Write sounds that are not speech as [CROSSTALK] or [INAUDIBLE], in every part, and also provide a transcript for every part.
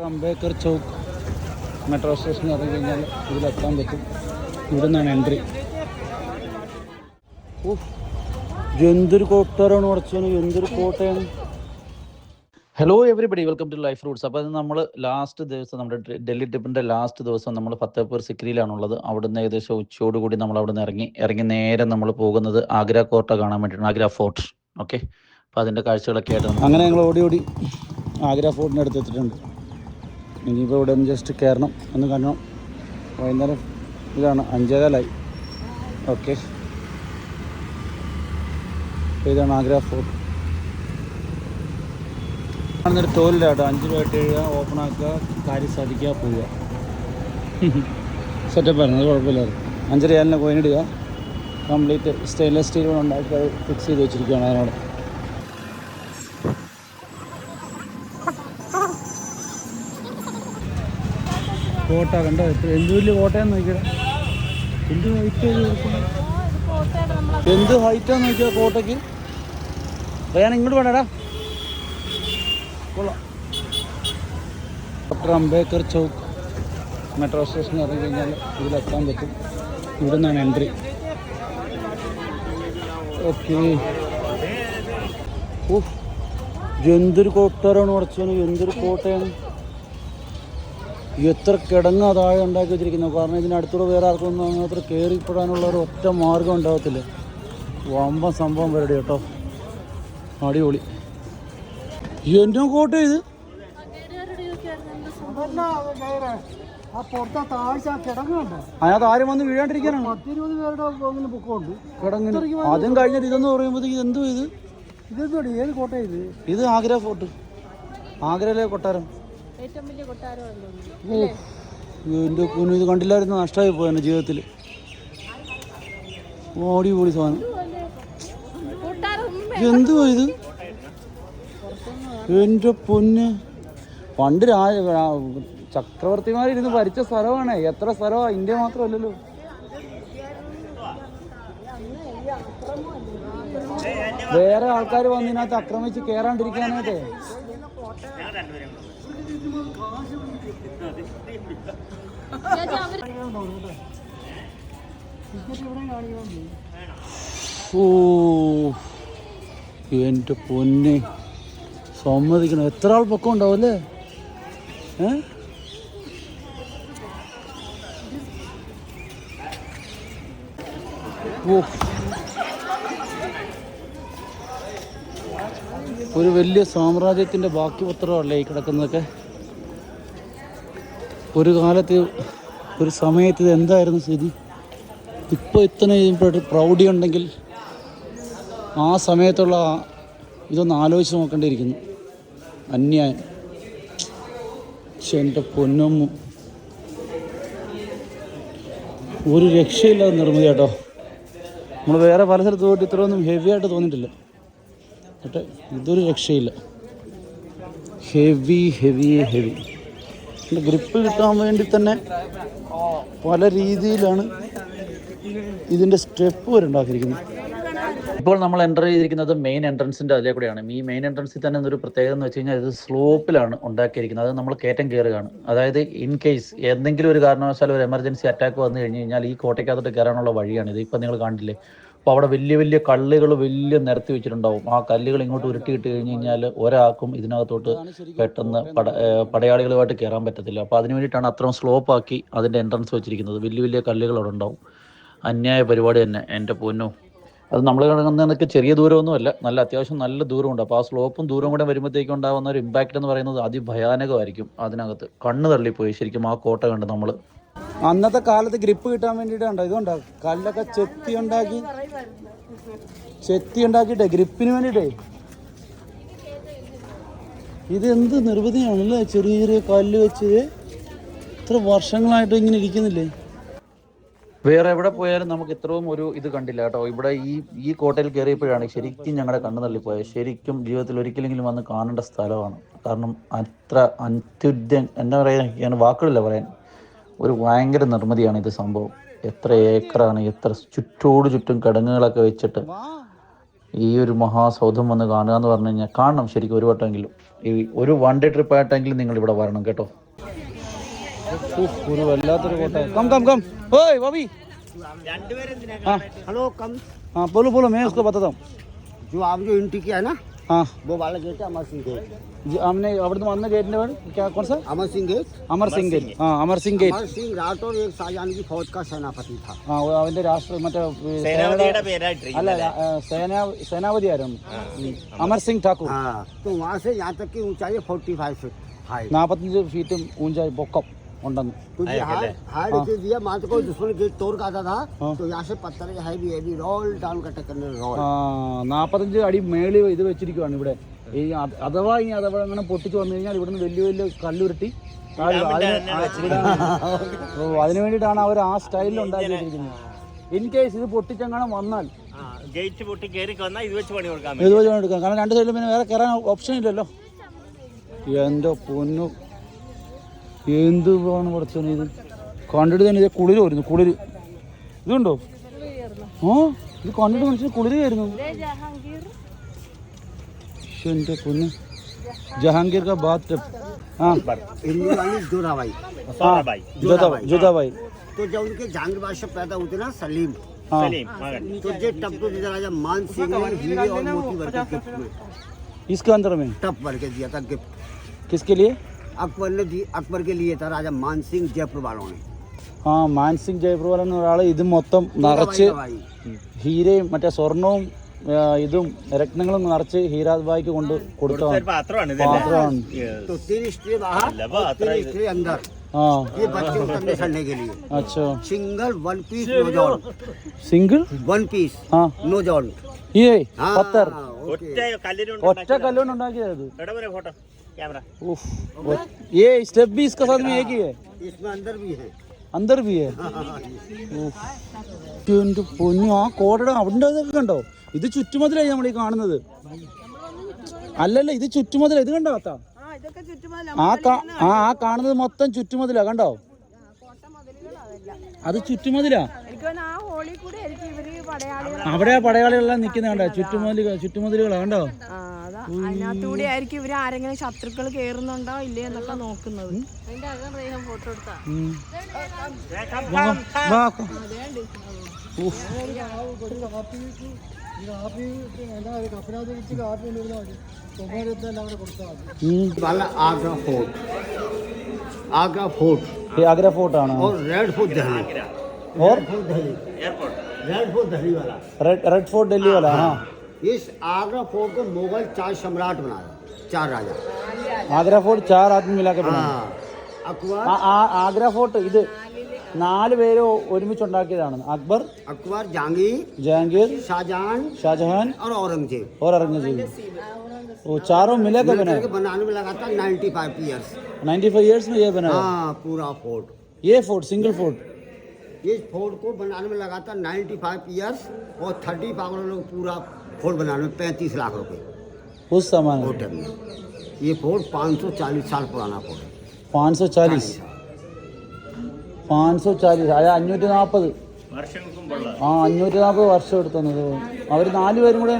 Ambedkar Chowk metro station ഇറങ്ങി കഴിഞ്ഞാൽ ഇതിലെത്താൻ പറ്റും. ഇവിടെ നിന്നാണ് എൻട്രി എന്തൊരു കോട്ടാരാണ് കുറച്ചു എന്തൊരു കോട്ടയാണ്. Hello everybody welcome to life roots അപ്പോൾ നമ്മൾ ലാസ്റ്റ് ദിവസം നമ്മുടെ ഡൽഹി ട്രിപ്പിന്റെ ലാസ്റ്റ് ദിവസം നമ്മൾ ഫത്തേപൂർ സിക്രിയിലാണുള്ളത് അവിടുന്ന് ഏകദേശം ഉച്ചയോടുകൂടി നമ്മൾ അവിടെ നിന്ന് ഇറങ്ങി ഇറങ്ങി നേരെ നമ്മൾ പോകുന്നത് ആഗ്ര കോട്ട കാണാൻ വേണ്ടിയിട്ടാണ് ആഗ്ര ഫോർട്ട്. ഓക്കെ അപ്പോൾ അതിന്റെ കാഴ്ചകളൊക്കെ ആയിട്ട് അങ്ങനെ ഞങ്ങൾ ഓടി ഓടി ആഗ്ര ഫോർട്ടിന്റെ അടുത്ത് എത്തിയിട്ടുണ്ട്. ഇനിയിപ്പോൾ ഇവിടെ ഒന്ന് ജസ്റ്റ് കയറണം ഒന്ന് കാണണം വൈകുന്നേരം ഇതാണ്. അഞ്ചേകാലായി. ഓക്കെ ഇതാണ് ആഗ്ര ഫോർട്ട് കാണുന്നൊരു തോലിലാട്ടോ അഞ്ച് രൂപ ഇട്ട് എഴുതുക ഓപ്പൺ ആക്കുക കാര്യം സാധിക്കുക പോവുക. [LAUGHS] സെറ്റപ്പായിരുന്നു അത് കുഴപ്പമില്ലായിരുന്നു അഞ്ചര റിയാലിന് കോയിൻ ഇടുക. കംപ്ലീറ്റ് സ്റ്റെയിൻലെസ് സ്റ്റീൽ കൊണ്ട് ഉണ്ടാക്കി അത് ഫിക്സ് ചെയ്ത് വെച്ചിരിക്കുകയാണ് അതിനോട്. കോട്ട കണ്ടോ? എന്ത് വലിയ കോട്ടയാന്ന് എന്ത് ഹൈറ്റ് എന്ത് ഹൈറ്റാന്ന് നോക്കിയത് കോട്ടയ്ക്ക്? ഞാൻ ഇങ്ങോട്ട് വേണ്ടടാ doctor Ambedkar Chowk metro station ഇറങ്ങി കഴിഞ്ഞാൽ ഇതിലെത്താൻ പറ്റും. ഇവിടെ നിന്നാണ് എൻട്രി. ഓക്കെ. എന്തൊരു കോട്ടാരാണ് ഉടച്ചാണ് എന്തൊരു കോട്ടയാണ്? എത്ര കിടങ്ങ താഴെ ഉണ്ടാക്കി വെച്ചിരിക്കുന്നു. കാരണം ഇതിനടുത്തൂടെ വേറെ ആർക്കൊന്നും അങ്ങോട്ട് കയറിപ്പെടാനുള്ള ഒരു ഒറ്റ മാർഗം ഉണ്ടാകത്തില്ല വമ്പൻ സംഭവം വരടി കേട്ടോ. അടിപൊളി. എന്നും കോട്ട ഇത്? അതിനകത്ത് ആരും വന്ന് വീഴാണ്ടിരിക്കാനാണ്. പത്തിരുപത് പേരുടെ കിടങ്ങിന്. അതും കഴിഞ്ഞിട്ട് ഇതെന്ന് പറയുമ്പോഴത്തേക്ക് എന്തോ ഇത്? ഇതെന്തോടി ഏത് കോട്ട ഇത്? ഇത് ആഗ്ര ഫോർട്ട്. ആഗ്രയിലെ കൊട്ടാരം. ഏറ്റവും വലിയ കൊട്ടാരമാണെന്ന് തോന്നുന്നു എന്റെ കുഞ്ഞു ഇത് കണ്ടില്ലായിരുന്നു? നഷ്ടമായി പോയി ജീവിതത്തിൽ. ഓടി പൊളി സാധനം. എന്തുവാ ഇത്? എന്റെ പൊന്ന്. പണ്ട് രാജ ചക്രവർത്തിമാരിരുന്ന് ഭരിച്ച സ്ഥലമാണ്. എത്ര സ്ഥലമാണ് ഇന്ത്യ മാത്രമല്ലല്ലോ. വേറെ ആൾക്കാർ വന്നതിനകത്ത് ആക്രമിച്ച് കയറാണ്ടിരിക്കാനായിട്ടേ ഓ എന്റെ പൊന്നെ. സമ്മതിക്കണം. എത്ര ആൾ പൊക്കം ഉണ്ടാവും അല്ലേ? ഏ? ഒരു വലിയ സാമ്രാജ്യത്തിന്റെ ബാക്കി പത്രമല്ലേ ഈ കിടക്കുന്നതൊക്കെ? ഒരു കാലത്ത് ഒരു സമയത്ത് ഇത് എന്തായിരുന്നു സ്ഥിതി? ഇപ്പോൾ ഇത്രയും പ്രൗഢി ഉണ്ടെങ്കിൽ ആ സമയത്തുള്ള ഇതൊന്ന് ആലോചിച്ച് നോക്കേണ്ടിയിരിക്കുന്നു. അന്യായം. പക്ഷെ എന്റെ പൊന്നമ്മ ഒരു രക്ഷയില്ലാതെ നിർമ്മിതി കേട്ടോ. നമ്മൾ വേറെ പല സ്ഥലത്ത് പോയിട്ട് ഇത്രയൊന്നും ഹെവി ആയിട്ട് തോന്നിയിട്ടില്ല. കേട്ടെ ഇതൊരു രക്ഷയില്ല. ഹെവി ഹെവി ഹെവി ഗ്രിപ്പ് കിട്ടാൻ വേണ്ടി തന്നെ പല രീതിയിലാണ് ഇതിന്റെ സ്റ്റെപ്പ് വരെ ഉണ്ടാക്കിയിരിക്കുന്നത്. ഇപ്പോൾ നമ്മൾ എന്റർ ചെയ്തിരിക്കുന്നത് മെയിൻ എൻട്രൻസിന്റെ അതിലെ കൂടെയാണ്. ഈ മെയിൻ എൻട്രൻസിൽ തന്നെ ഒരു പ്രത്യേകത എന്ന് വെച്ച് കഴിഞ്ഞാൽ ഇത് സ്ലോപ്പിലാണ് ഉണ്ടാക്കിയിരിക്കുന്നത്. അത് നമ്മൾ കയറ്റം കയറുകയാണ് അതായത് ഇൻ കേസ് എന്തെങ്കിലും ഒരു കാരണവശാലും ഒരു എമർജൻസി അറ്റാക്ക് വന്നു കഴിഞ്ഞ് കഴിഞ്ഞാൽ ഈ കോട്ടയ്ക്കകത്തോട്ട് കയറാനുള്ള വഴിയാണ് ഇത്. ഇപ്പം നിങ്ങൾ കണ്ടില്ലേ? അപ്പോൾ അവിടെ വലിയ വലിയ കള്ളികൾ വലിയ നിരത്തി വെച്ചിട്ടുണ്ടാവും. ആ കല്ലുകൾ ഇങ്ങോട്ട് ഉരുട്ടിയിട്ട് കഴിഞ്ഞ് കഴിഞ്ഞാൽ ഒരാൾക്കും ഇതിനകത്തോട്ട് പെട്ടെന്ന് പട പടയാളികളുമായിട്ട് കയറാൻ പറ്റത്തില്ല. അപ്പോൾ അതിന് വേണ്ടിയിട്ടാണ് അത്രയും സ്ലോപ്പ് ആക്കി അതിന്റെ എൻട്രൻസ് വെച്ചിരിക്കുന്നത്. വലിയ വലിയ കല്ലുകൾ അവിടെ ഉണ്ടാവും. അന്യായ പരിപാടി തന്നെ. എന്റെ പൊന്നോ. അത് നമ്മൾ കിടക്കുന്നതൊക്കെ ചെറിയ ദൂരമൊന്നുമല്ല. നല്ല അത്യാവശ്യം നല്ല ദൂരമുണ്ട്. അപ്പോൾ ആ സ്ലോപ്പും ദൂരം കൂടെ വരുമ്പോഴത്തേക്കും ഉണ്ടാകുന്ന ഒരു ഇമ്പാക്റ്റ് എന്ന് പറയുന്നത് അതിഭയാനകമായിരിക്കും അതിനകത്ത്. കണ്ണ് തള്ളിപ്പോയി. ശരിക്കും ആ കോട്ട കണ്ട് നമ്മൾ അന്നത്തെ കാലത്ത് ഗ്രിപ്പ് കിട്ടാൻ വേണ്ടിയിട്ടാണ് ഇതുണ്ടോ? കല്ലൊക്കെ ചെത്തി ഉണ്ടാക്കി ചെത്തി ഉണ്ടാക്കിയിട്ടേ ഗ്രിപ്പിന് വേണ്ടിയിട്ടേ. ഇത് എന്ത് നിർവൃതിയാണല്ലേ ചെറിയ ചെറിയ കല്ല് വെച്ച് ഇത്ര വർഷങ്ങളായിട്ട് ഇങ്ങനെ ഇരിക്കുന്നില്ലേ? വേറെ എവിടെ പോയാലും നമുക്ക് ഇത്രയും ഒരു ഇത് കണ്ടില്ല കേട്ടോ. ഇവിടെ ഈ ഈ കോട്ടയിൽ കയറിയപ്പോഴാണ് ശരിക്കും ഞങ്ങളുടെ കണ്ണു തള്ളിപ്പോയത്. ശരിക്കും ജീവിതത്തിൽ ഒരിക്കലെങ്കിലും വന്ന് കാണേണ്ട സ്ഥലമാണ്. കാരണം അത്ര അത്യുദ്യം എന്താ പറയുക ഞാൻ വാക്കുകളില്ല പറയാൻ. ഒരു ഭയങ്കര നിർമ്മിതിയാണ് ഇത് സംഭവം എത്ര ഏക്കറാണ് എത്ര ചുറ്റോട് ചുറ്റും കിടങ്ങുകളൊക്കെ വെച്ചിട്ട് ഈ ഒരു മഹാസൗധം വന്ന് കാണുക എന്ന് പറഞ്ഞു കഴിഞ്ഞാൽ കാണണം ശരിക്കും ഒരു വട്ടമെങ്കിലും ഈ ഒരു വൺ ഡേ ട്രിപ്പ് ആയിട്ടെങ്കിലും നിങ്ങൾ ഇവിടെ വരണം കേട്ടോ ഉഫ്, ഒരു വല്ലാത്തൊരു കോട്ട കം കം കം ഓയ് ബോബി हाँ हेलो कम हाँ बोलो बोलो मैं उसको बताता हूँ जो आप जो एंट्री किया है ना हाँ। वो वाला गेट है अमर सिंह गेट जी हमने अवर्धमान में गेट ने क्या कौन सा? अमर सिंह गेट अमर सिंह गेट हाँ अमर सिंह गेट अमर सिंह राठौर एक शाहजहान की फौज का सेनापति था। हाँ वो अवंदे राष्ट्र मतलब अल्ला सेना सेनापति अमर सिंह ठाकुर। हाँ तो वहाँ से यहाँ तक की ऊंचाई फोर्टी फाइव फीट नापत्नी फीट ऊंचाई बोकअप പൊക്കം ഉണ്ടെന്ന് तो ये हार हार इसे दिया मान तो कोई दुश्मन गेट तोड़ का आता था हाँ। तो यहाँ से पत्थर है भी हैवी रोल डाउन का टक्कर रोल ആ നാൽപ്പത്തഞ്ച് അടി മേളി ഇത് വെച്ചിരിക്കുവാണ് ഇവിടെ ഈ അ- അഥവാ ഈ അഥവാ അങ്ങനെ പൊട്ടിച്ച് വന്നു കഴിഞ്ഞാൽ ഇവിടുന്ന് വലിയ വലിയ കല്ലുരുട്ടി താഴെ അതിന് ആ, ഓ അതിന് വേണ്ടിയിട്ടാണ് അവർ ആ സ്റ്റൈലിൽ ഉണ്ടാക്കി വെച്ചിരിക്കുന്നത് ഇൻ കേസ് ഇത് പൊട്ടിച്ചങ്ങനെ വന്നാൽ ഗേറ്റ് പൊട്ടി കയറി വന്നാൽ ഇത് വെച്ച് പണി കൊടുക്കാൻ ഇത് വെച്ച് എടുക്കാം കാരണം രണ്ട് സൈഡിലും പിന്നെ വേറെ കയറാൻ ഓപ്ഷൻ ഇല്ലല്ലോ എൻ്റെ പൊന്നു എന്തുവാണ് പഠിച്ചത് ഇത് കണ്ടിട്ട് തന്നെ ഇത് കുളിര് വരുന്നു കുളിര് ഇതുണ്ടോ ആ ഇത് കണ്ടിട്ട് മനുഷ്യന് കുളിര് വരുന്നു ദേ ജഹാംഗീർ ശ്ശോ, എൻ്റെ പൊന്ന് ജഹാംഗീർ കാ ബാത്ത് ടബ് ആ हिंदी वाली जोराबाई സോനാബായി ജോതാബായി ജോതാബായി तो जब उनके जहांगीर बादशाह पैदा हुए थे ना सलीम हाँ സലീം മകൻ तो ये टप को दिया राजा मान सिंह ने हीरे और मोती भर के गिफ्ट में इसके अंदर में टप भर के दिया था गिफ्ट किसके लिए अकबर ने दी अकबर के लिए था राजा मान सिंह जयपुर वालों ने ആ മാൻസിംഗ് ജയപ്രവാൽ എന്ന ഒരാൾ ഇത് മൊത്തം നിറച്ച് भाई ഹീരയും മറ്റേ സ്വർണവും ആ, ഇതും രത്നങ്ങളും നിറച്ച് ഹീരാജ് ബായിക്ക് കൊണ്ട് കൊടുത്തതാണ് ഒരു പാത്രമാണ് ഇതല്ലേ പാത്രമാണ് तो तीन स्ट्री बाहर लबा और तीन अतरा- स्ट्री अंदर ആ ये बच्चे उतरने चढ़ने के लिए अच्छा single one piece no join single one piece ആ नो जॉन ഈ हाँ, പത്തർ ഒറ്റ കല്ലിന് ഒറ്റ കല്ലുകൊണ്ട് ഉണ്ടാക്കിയത് എവിടെ വരെ ഫോട്ടോ ക്യാമറ उफ, वो- ये स्टेप भी इसके साथ में एक ही है इसमें अंदर भी है अंदर भी है ഉഫ്. എന്റെ പൊന്നു ആ കോടയുടെ അവിടെ ഇതൊക്കെ കണ്ടോ ഇത് ചുറ്റുമതിലായി നമ്മൾ ഈ കാണുന്നത് അല്ലല്ല ഇത് ചുറ്റുമതില ഇത് കണ്ടോ അത്ത ആ കാ- ആ ആ കാണുന്നത് മൊത്തം ചുറ്റുമതിലാ കണ്ടോ അത് ചുറ്റുമതിലാ എനിക്ക് തോന്നുന്നു ആ ഹോളി കൂടെ ആയിരിക്കും ഇവര് പടയാളികൾ അവിടെ പടയാളികളെല്ലാം നിൽക്കുന്ന കണ്ടോ ചുറ്റുമതിൽ ചുറ്റുമതിലുകളാ കണ്ടോ ആ അതാ അതിനകത്തൂടെ ആയിരിക്കും ഇവര് ആരെങ്കിലും ശത്രുക്കൾ കേറുന്നുണ്ടോ ഇല്ലേ എന്നൊക്കെ നോക്കുന്നത് അതിന്റെ അകം റേഹം ഫോട്ടോ എടുത്താ ഉം. വാ, വാ. ഉഫ്. ഉം. वाला आगरा फोर्ट आगरा फोर्ट ये आगरा फोर्ट ആണ് और रेड फोर्ट दिल्ली और fort Delhi airport red fort Delhi वाला रेड रेड फोर्ट दिल्ली वाला हाँ इस आगरा फोर्ट को मुगल चार सम्राट बनाया चार राजा ആഗ്ര ഫോർട്ട് ചാർ ആദ്മി മിലാക്കെ ബനാ. हाँ अकबर ആ- ആ ആഗ്ര ഫോർട്ട് ഇത് നാല് പേര് ഒരുമിച്ച് ഉണ്ടാക്കിയതാണ് അക്ബർ अकबर जहांगीर ജഹാംഗീർ शाहजहां ഷാജഹാൻ और औरंगजेब और औरंगजेब वो चारों मिलकर बना मिलकर के बनाने में लगा था 95 ईयर्स 95 इयर्स में ये बना है। हाँ पूरा फोर्ट ये फोर्ट सिंगल फोर्ट इस फोर्ट को बनाने में लगा था 95 ईयर्स और 30 पावर लोग पूरा फोर्ट बनाने में 35 लाख रुपए उस समय फोर्ट है ये। ये फोर्ट 540 साल पुराना फोर्ट है पाँच सौ चालीस पाँच सौ चालीस അതായത് അഞ്ഞൂറ്റി നാൽപ്പത് വർഷങ്ങൾക്ക് മുമ്പുള്ള ആ അഞ്ഞൂറ്റി നാൽപ്പത് വർഷം എടുത്തത് അവർ നാല് പേരും കൂടെ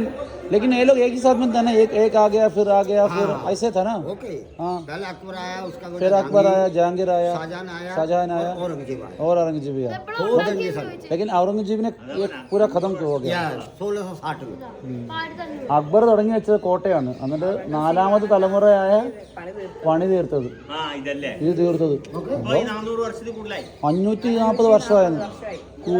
लेकिन ये लोग एक ही साथ में था ना एक एक आ गया फिर आ गया फिर ऐसे था ना ओके हाँ पहले अकबर आया उसका बेटा फिर अकबर आया जहांगीर आया शाहजहां आया शाहजहां आया और औरंगजेब आया और औरंगजेब आया फोर्ट है ये सब लेकिन औरंगजेब ने ये पूरा खत्म हो गया या 1660 में അക്ബർ തുടങ്ങി വെച്ചത് കോട്ടയാണ് എന്നിട്ട് നാലാമത് തലമുറയായ പണി തീർത്തത് ആ ഇതല്ലേ ഇത് തീർത്തത് ഇപ്പൊ ഈ നാനൂറ് വർഷത്തിൽ കൂടുതലായി അഞ്ഞൂറ്റി നാൽപ്പത് വർഷമായിരുന്നു ഇത്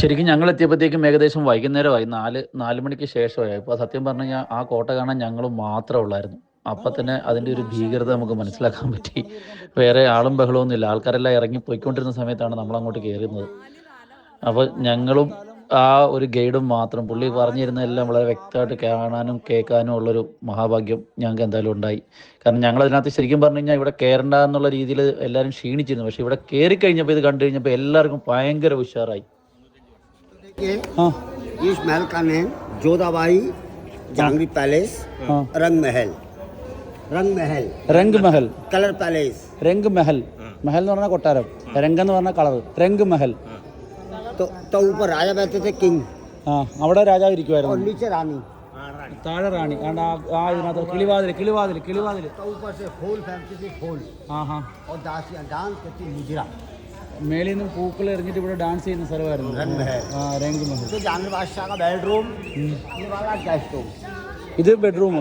ശരിക്കും ഞങ്ങൾ എത്തിയപ്പോഴത്തേക്കും ഏകദേശം വൈകുന്നേരമായി നാല് നാല് മണിക്ക് ശേഷമായി. അപ്പോൾ സത്യം പറഞ്ഞു കഴിഞ്ഞാൽ ആ കോട്ട കാണാൻ ഞങ്ങൾ മാത്രമേ ഉള്ളായിരുന്നു. അപ്പം തന്നെ അതിന്റെ ഒരു ഭീകരത നമുക്ക് മനസ്സിലാക്കാൻ പറ്റി. വേറെ ആളും ബഹളമൊന്നും ഇല്ല ആൾക്കാരെല്ലാം ഇറങ്ങി പോയിക്കൊണ്ടിരുന്ന സമയത്താണ് നമ്മൾ അങ്ങോട്ട് കയറുന്നത് അപ്പോൾ ഞങ്ങളും ആ ഒരു ഗൈഡും മാത്രം പുള്ളി പറഞ്ഞിരുന്ന എല്ലാം വളരെ വ്യക്തമായിട്ട് കാണാനും കേൾക്കാനും ഉള്ളൊരു മഹാഭാഗ്യം ഞങ്ങൾക്ക് എന്തായാലും ഉണ്ടായി. കാരണം ഞങ്ങൾ അതിനകത്ത് ശരിക്കും പറഞ്ഞു കഴിഞ്ഞാൽ ഇവിടെ കയറണ്ട എന്നുള്ള രീതിയിൽ എല്ലാവരും ക്ഷീണിച്ചിരുന്നു. പക്ഷെ ഇവിടെ കയറി കഴിഞ്ഞപ്പോൾ ഇത് കണ്ടു കഴിഞ്ഞപ്പോൾ എല്ലാവർക്കും ഭയങ്കര ഉഷാറായി. देखिए ആ इस महल का नेम जोधाबाई जहांगीर पैलेस हाँ। रंग महल रंग महल രംഗ് മഹൽ कलर पैलेस രംഗ് മഹൽ മഹൽ എന്ന് പറഞ്ഞാൽ കൊട്ടാരം രംഗ് എന്ന് പറഞ്ഞാൽ കളർ രംഗ് മഹൽ तो तो ऊपर राजा बैठते थे किंग ആ അവിടെ രാജാവ് और ഇരിക്കുമായിരുന്നു नीचे रानी താഴെ റാണി ആണ്ട് ആ ആ ഇതിനകത്ത് കിളിവാതിൽ കിളിവാതിൽ കിളിവാതിൽ तो ऊपर से फूल फेंकते थे फूल ആ ഹാ और दासियां डांस करती मुजरा മേളിൽ നിന്നും പൂക്കൾ എറിഞ്ഞിട്ട് ഇവിടെ ഡാൻസ് ചെയ്യുന്ന സ്ഥലമായിരുന്നു रंग महल ആ രംഗ് മഹൽ तो जहांगीर बादशाह का बेडरूम ये वाला गेस्ट रूम ഇത് ബെഡ്റൂം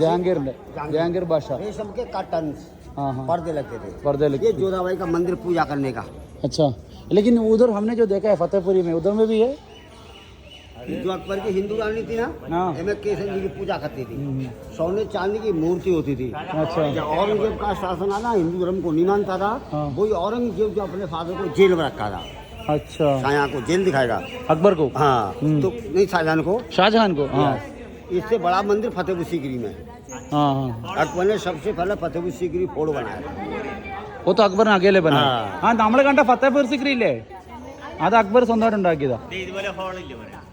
ജഹാംഗീറിന്റെ ജഹാംഗീർ ഭാഷ रेशम के कर्टन्स हाँ हाँ पर्दे लगते थे पर्दे लगे ये जोधाबाई का मंदिर पूजा करने का अच्छा लेकिन उधर हमने जो देखा है फतेहपुरी में उधर में भी है जो अकबर की हिंदू रानी थी ना हाँ एम केसर जी की पूजा करती थी सोने चांदी की मूर्ति होती थी अच्छा जब औरंगजेब का शासन आना हिंदू धर्म को नहीं मानता था हाँ। वही औरंगजेब जो अपने फादर को जेल में रखा था अच्छा शाहजहां को जेल दिखाएगा अकबर को हाँ हम्म। तो नहीं शाहजहां को शाहजहां को हाँ इससे बड़ा मंदिर फतेहपुर सीकरी में है। हाँ हाँ अकबर ने सबसे पहले फतेहपुर सीकरी फोर्ट बनाया था वो तो अकबर ने अकेले बना हाँ। हाँ നമ്മൾ കണ്ട ഫത്തേപൂർ സിക്രി ഇല്ലേ അത് അക്ബർ സ്വന്തമായിട്ട് ഉണ്ടാക്കിയതാ ദേ ഇതുപോലെ ഹോളില്ല മോനെ ഇവിടെ ഇരിക്കും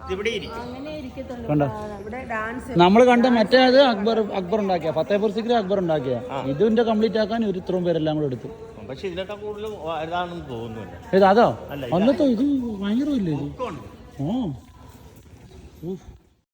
കണ്ട? നമ്മൾ കണ്ട മറ്റേ അത് അക്ബർ അക്ബർ ഉണ്ടാക്കിയ. ഫത്തേപൂർ സിക്രി അക്ബർ ഉണ്ടാക്കിയ. ഇതിന്റെ കംപ്ലീറ്റ് ആക്കാൻ ഒരു ഇത്രയും പേരെല്ലാം കൂടെ എടുത്തു. പക്ഷെ ഇതിനൊക്കെ കൂടുതൽ ഇതാണെന്ന് അതോ? അല്ല, അന്നത്തോ ഇത് ഭയങ്കര ഇത്? ഓ. ഉഫ്.